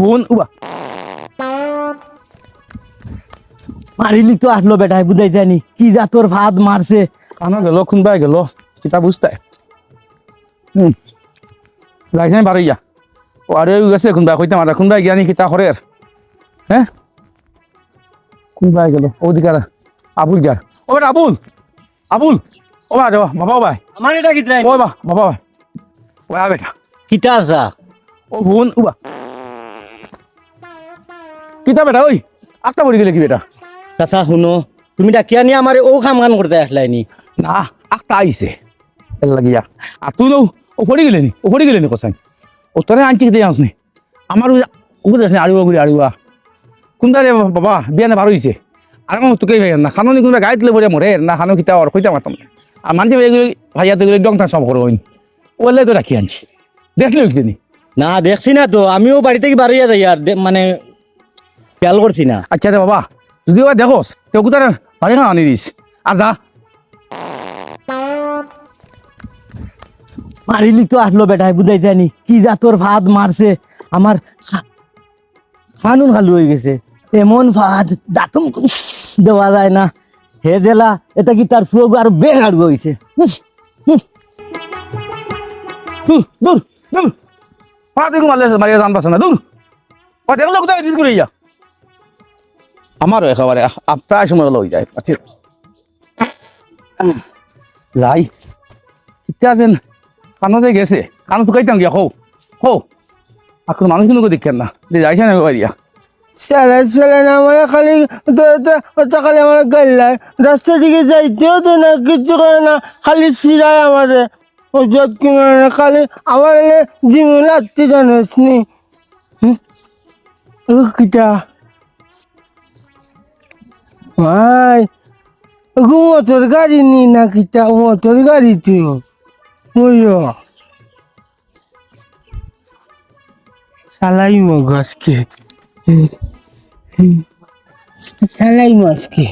বোন উবা। মারিলি তো আসলো বেটায় বুঝাই জানি কি যা তোর ভাত মারছে। কানা গেল খুনবাই গেল কিতা বুঝতে হুম। যাইছে বারো ইয়া ও আরে গেছে খুনবাই কইতে মাথা খুনবাই গিয়ানি কিতা করে হ্যাঁ খুনবাই গেল। ওদিকে আর আবুল যার ও বেটা আবুল আবুল। ও বা যাবা বাবা ভাই। আমার এটা কি ও বা বাবা ভাই। ও আ বেটা। কিতা আসা ও বোন উবা। কিতা বেটা ওই আটটা পড়ে গেলে কি বেটা? চাচা শুনো। তুমি ডাকিয়া নি আমার ও কাম কাম করতে আসলাই নি না আটটা আইছে লাগিয়া আর তুই তো ও পড়ে গেলে নি? ও পড়ে গেলে নি কোথায় ও তোরে আনছি দিয়ে আস নি? আমার ওকে দেখ আড়ুয়া ঘুরি আড়ুয়া কোনটা রে বাবা বিয়ানে বার হইছে আর আমার তোকে ভাই না খানো নি কোনবা গাড়িতে পড়ে মরে না খানো কিতা আর কইতা মারতাম। আর মানতে ভাইয়া তো ডং টান সব করো ওলে তো রাখি আনছি। দেখলি কিনি। না দেখছি না তো আমিও বাড়ি থেকে বাড়িয়া যাই আর মানে খেয়াল করছি না। আচ্ছা রে বাবা যদি ওরা দেখোস তো কোথায় বাড়ি খান আনি দিস। আর যা। মারিলি তো আসলো বেটায় বুঝাই জানি কি যা তোর ভাত মারছে আমার খানুন খালু হয়ে গেছে। এমন ভাত দাঁতম দেওয়া যায় না। হে দেলা এটা কি তার ফুয়োগ আর বের হাড়বো হয়েছে দূর দূর দূর। মারিয়া জান পাচ্ছে না দূর। দেখল কোথায় দিস করে ইয়া আমারও একেবারে প্রায় সময় হয়ে যায় পাচ্ছি যাই কিতা আছেন কানতে গেছে কানো তো কাইতাম গিয়া হো হো এখন মানুষ কিন্তু দেখেন না, যে যাইছে না না, আমার খালি দিকে না না, খালি কিনে খালি জানিস ভাই মোটর গাড়ি নি না কিটা মোটর গাড়ি তো। ওইও সালাই মগজকে সালাই মাছকে।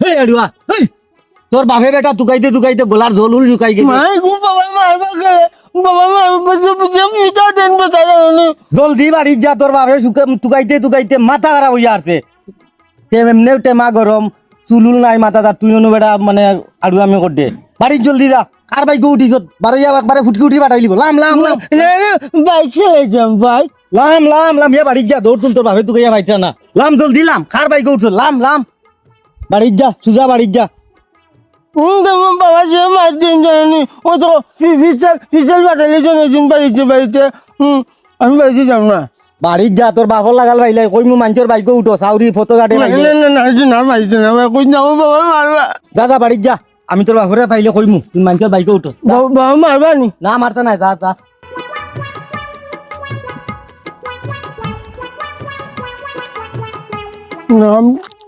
এই আড়ুয়া তোর বাপে বেটা তুকাইতে তুকাইতে গোলার জল উল শুকাই গেছে মাই বাবা মারবা গেলে বাবা দেন জানো জলদি বাড়ি যা তোর বাপে শুকা- তুকাইতে তুকাইতে মাথা খারাপ হইয়া আসছে এমনি টেমা গরম চুলুল নাই মাথা তার তুই নু মানে আড়ু আমি বাড়ি জলদি যা আর বাইক একবারে ফুটকি উঠি পাঠাই লিব। লাম লাম লাম। না না বাইক চালাই যাম বাইক। লাম লাম লাম ইয়া যা দৌড় তুল তোর না। লাম জলদি লাম কার বাইক উঠ লাম লাম। বাড়ি যা সুজা বাড়ি যা। তোমার বাবা যে মার দিন জানি ও তো ফিচার ফিচার বাটালি জানাইছেন বাড়িতে বাড়িতে হুম আমি বাড়িতে যাব না। বাড়ি যা তোর বাপর লাগাল ভাইলে কই মু মানুষের বাইক উঠো সাউরি ফটো কাটে না না না না না পাইছে না কই যাব বাবা মারবা যা যা যা আমি তোর বাপরে পাইলে কইমু তুই মানুষের বাইকে উঠো। বাবা মারবা নি? না মারতে যা যা। নাম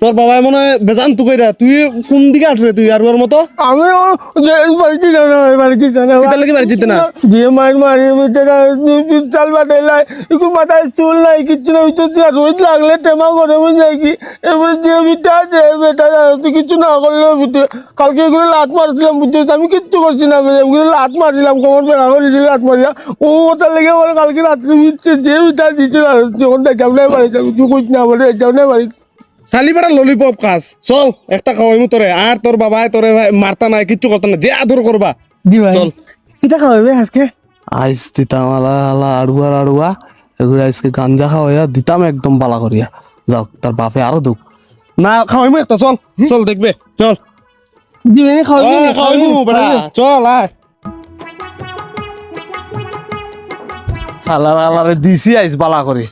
তোর বাবাই মনে হয় কইরা তুই কোন দিকে আটরে তুই আর ওর মতো? আমি যে বাড়িতে জানা বাড়িতে জানা কিতার লাগি বাড়িতে না? যে মায়ের মারি বেচারা চাল একটু মাথায় চুল নাই কিচ্ছু নাই তো রোজ লাগলে টেমা করে যাই কি। এবারে যে বিটা যে বেটা তুই কিছু না করলেও বিটে। কালকে এগুলো লাত মারছিলাম বুঝতে আমি কিচ্ছু করছি না এগুলো লাত মারছিলাম কোমর বেড়া করেছিল লাত মারিয়া। ও ওটার লেগে আমার কালকে রাত্রে বিচ্ছে যে বিটা দিচ্ছে যখন না বাড়িতে আমি তুই কইস না বলে না বাড়িতে। খালি বেড়া ললিপপ খাস। চল একটা খাওয়াইমু তোরে। আর তোর বাবাই তোরে ভাই মারতা নাই কিচ্ছু করতা না যে আদর করবা। দি ভাই। চল। কিটা খাওয়াবে আজকে? আইস দিতাম আলা আলা আড়ুয়া আড়ুয়া এগুলো আজকে গাঞ্জা খাওয়াইয়া দিতাম একদম বালা করিয়া। যাও তার বাপে আরও দুঃখ। না খাওয়াইমু একটা চল। চল দেখবে চল। দিবে খাওয়াবে আয়, খাওয়াইমু বেড়া। চল আয়। হালার হালারে দিছি আইস বালা করে।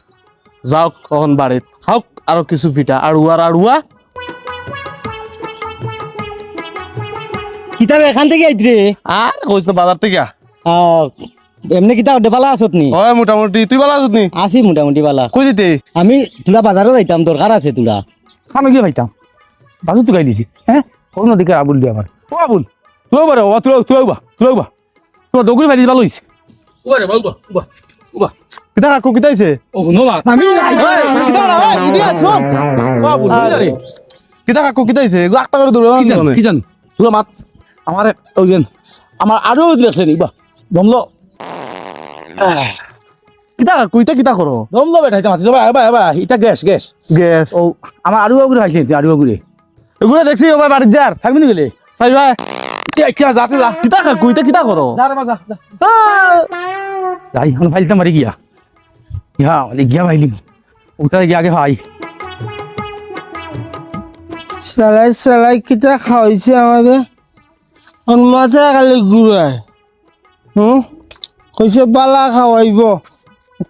যাও কখন বাড়িত। আরও কিছু পিঠা আড়ুয়ার আড়ুয়া কিতাব এখান থেকে আইত রে? আর কইস না বাজার থেকে আহ, এমনি কিতা ওটা বালা আসত নি? হয় মোটামুটি। তুই ভালো আছিস নি? আসি মোটামুটি বালা। কই যেতে আমি তোরা বাজারও যাইতাম দরকার আছে তোরা। খানো কি পাইতাম বাজু তুকাই দিছি হ্যাঁ? কোনো দিকে আবুল দিয়ে আমার ও আবুল তুই বারে ও তুই তুই বা তুই বা। তোমার দগুরি ভাই ভালো হয়েছে উবা রে বাবা উবা উবা। কিতা কাকু কিতা হইছে ও নো। আমি কিতা বড়া ইদি আছ ও রে কিতা কাকু কিতা হইছে এগো আটটা করে দৌড়ে কি জান তোর মাত আমার ওই যেন আমার আরও দেখলে নি বা দমলো। কিতা কাকু ইতা কিতা করো দমলো বেটা এটা মাতি যাবা এবা এটা গ্যাস গ্যাস গ্যাস ও আমার আরও আগুরে ভাইছে আরও আগুরে এগুলো দেখছি ওবার বাড়ির যার থাকবি নি গেলে? চাই ভাই। আচ্ছা যাতে যা কিতা কাকু ইতা কিতা করো যা রে মা যা। যা। যাই এখন ফাইলতে মারি গিয়া। ইয়া মানে গিয়া ভাইলিম উতারে গিয়া আগে ভাই। চালাই চালাই কিতা খাওয়াইছে আমাকে? আর মাথা খালি ঘুরায় হুম? কইছে বালা খাওয়াইব।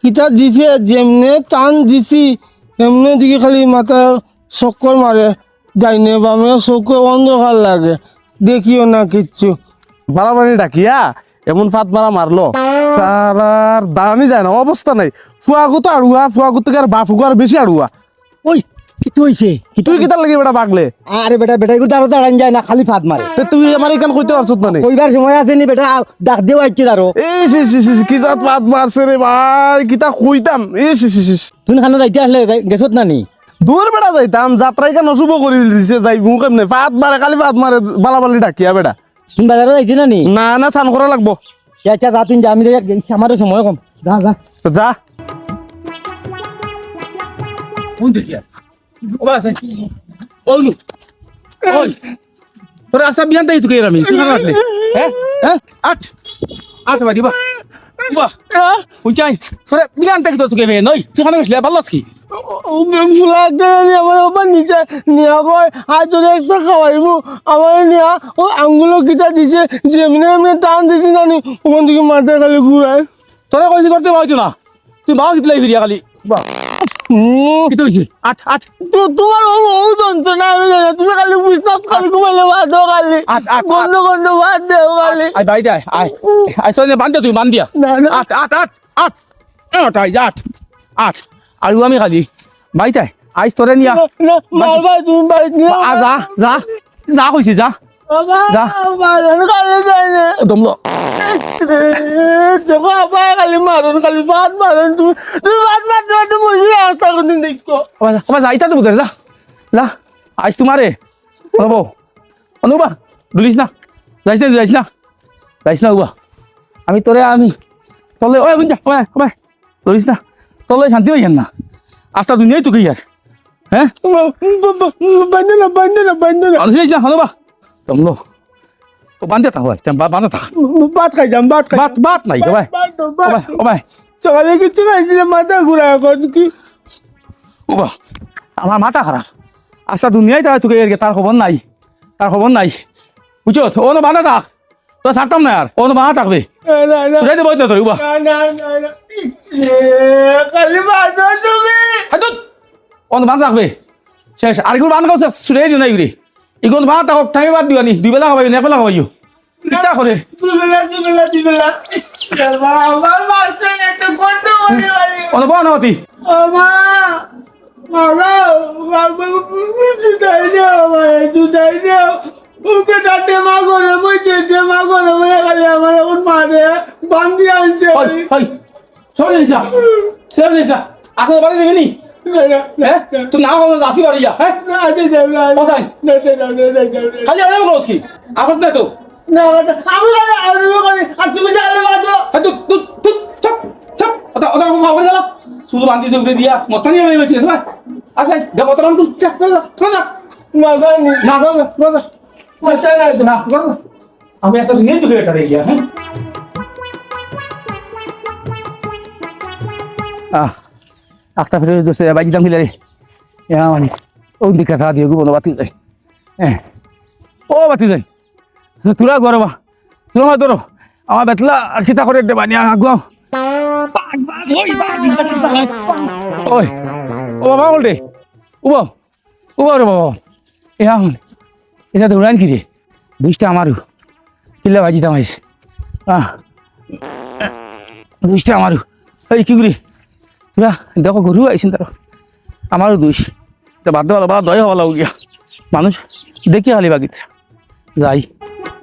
কিতা দিছে যেমনে টান দিছি এমনি দিকে খালি মাথা চক্কর মারে ডাইনে বামে চকুয়ে অন্ধকার লাগে। দেখিও না কিচ্ছু। বাড়াবাড়ি ডাকিয়া এমন ফাত মারা মারলো সারার দাঁড়ানি যায় না অবস্থা নাই। ফুয়াগু তো আড়ুয়া ফুয়াগু থেকে আর বাফুগু আর বেশি আড়ুয়া। ওই হইছে? তুই লাগি বেটা বাগলে আরে বেটা বেটা এগুলো আরও দাঁড়ান যায় না খালি ফাত মারে। তে তুই আমার এখান কইতে পারছত না? কইবার সময় আছে নি বেটা ডাক দেও আইছে দাঁড়ো এই শিস শিস শিস, কি জাত ফাত মারছে রে ভাই কিতা কইতাম। এই। তুই খানো যাইতে আসলে গেছত না নি? দূর বেটা যাইতাম যাত্রাই কেন শুভ করে দিছে যাই মুখ এমনি ফাত মারে খালি ফাত মারে বালাবালি ডাকিয়া বেটা। তুই বাজারও যাইতে না নি? না না স্নান করা লাগবো। আচ্ছা যা তুই যা আমি যাই, আমারও সময় কম। যা যা। তো যা। কোন দেখিয়া ও বা আছে ও লু ওই। তোর আসা বিয়ান তাই তুই আমি তুই হ্যাঁ? হ্যাঁ? আট। আট বাড়ি বা। বা উঞ্চাই তোর বিয়ান তাই তুই কে নই। তুই খানা গেছিস ভালো আছিস ফুলাকে আমার ওপর নিচে নিয়া কয় আর যদি একটা খাওয়াইব আমার নিয়া ও আঙ্গুলো কিতা দিছে যেমনি এমনি টান দিছি জানি ওখান থেকে মাথা খালি ঘুরায় তোরা কইছি করতে পারছ না। তুই বাও কিতলাই ফিরিয়া খালি। বা তোমার যন্ত্রণা। তুমি খালি বিশ্বাস খালি ভাত দাও খালি গন্ধ গন্ধ ভাত দেও খালি আই বাই আয় আয় আই সনে বান্ধ তুই বান্ধ দিয়া আট আট আট আট আট আই আট আট আর আমি খালি বাইতাই আইস তোরে নিয়া না মারবা তুমি বাড়ি নিয়ে যা যা যা কইছি যা যা। মারন খালি যায় না দেখো তুমি তুমি দেখো যা ইতা তো বুঝে যা। যা তোমারে। অনুবা দুলিস না। যাইস না যাইস না। যাইস না উবা আমি তোরে আমি। তলে ওই বুঝা ওই ওই ধরিস না। তলে শান্তি হইয়ান না। আস্তা দুনিয়াই তুই ইয়ার হ্যাঁ? বান্ধে না বান্ধে না বান্ধে না। আনছিস বা ও বান্ধে থাক ভাই বান্ধে থাক ভাত খাইতাম ভাত খাই বাত বাত নাই ভাই ওবাই ওবাই সকালে কিছু খাইছিলে মাথা ঘুরা এখন কি ওবা আমার মাথা খারাপ আচ্ছা দুনিয়ায় তারা তোকে তার খবর নাই তার খবর নাই বুঝছ ও না বাঁধা থাক তো ছাড়তাম না আর ও না বাঁধা থাকবে না তুই বই তোর উবা ভাত ও না বাঁধা থাকবে শেষ আর এগুলো বাঁধা দিও না এগুলি এগুলো বাঁধা থাকক টাইমে বাদ দিবা নি দুই বেলা খাবাই না একবেলা খাবাইও। ইচ্ছা করে। দুবেলা দুবেলা দুবেলা ইসে, বাবা, আমার মাসে একটা গন্ধ মনে হয় ও না বাঁধা হতি বাবা বাবা বাবা জুতাই দাও আমার জুতাই দাও ওকে তাতে মা করে বইছে যে। মা করে বইয়া খালি আমার এখন বান্ধি আনছে ওই ওই সব জিনিস না? সব জিনিস না আসলে বাড়ি দেবে নি না, হ্যাঁ হবে আসি বাড়ি যা হ্যাঁ না। খালি আরে করস কি এখন না তো না, আমি আলু করি, আর তুমি জালে বাঁধো। হ্যাঁ তুই তুই তুই চপ চপ ওটা ওটা কোনো খবর গেল শুধু বান্দি চোখে দিয়া মস্তানি আমি আচ্ছা কর কর কর কর তো। কর আমি হ্যাঁ আহ আখতা ফিরে দোসে বাজি দাম দিলে রে মানে ও দিকে থা দিয়ে গুবনো বাতি যাই হ্যাঁ ও বাতি যাই তুরা গরবা তুরা মা ধরো আমার বেতলা আর খিতা করে দেবা নিয়া আগুয়াও ওই হয় ওই ও বাবা বলতে উবা উবা রে বাবা ইয়া মানে এটা দৌড়ান কি রে বুঝটা আমারও কিল্লা বাজি দামাইছে আহ দুইটা আমারও এই কি করি তোরা দেখো গরু আইসেন তার। আমারও দোষ। তা বাদ দেওয়া বা দয় হওয়া লাগিয়া গিয়া। মানুষ, দেখি হালি বাগিত যাই।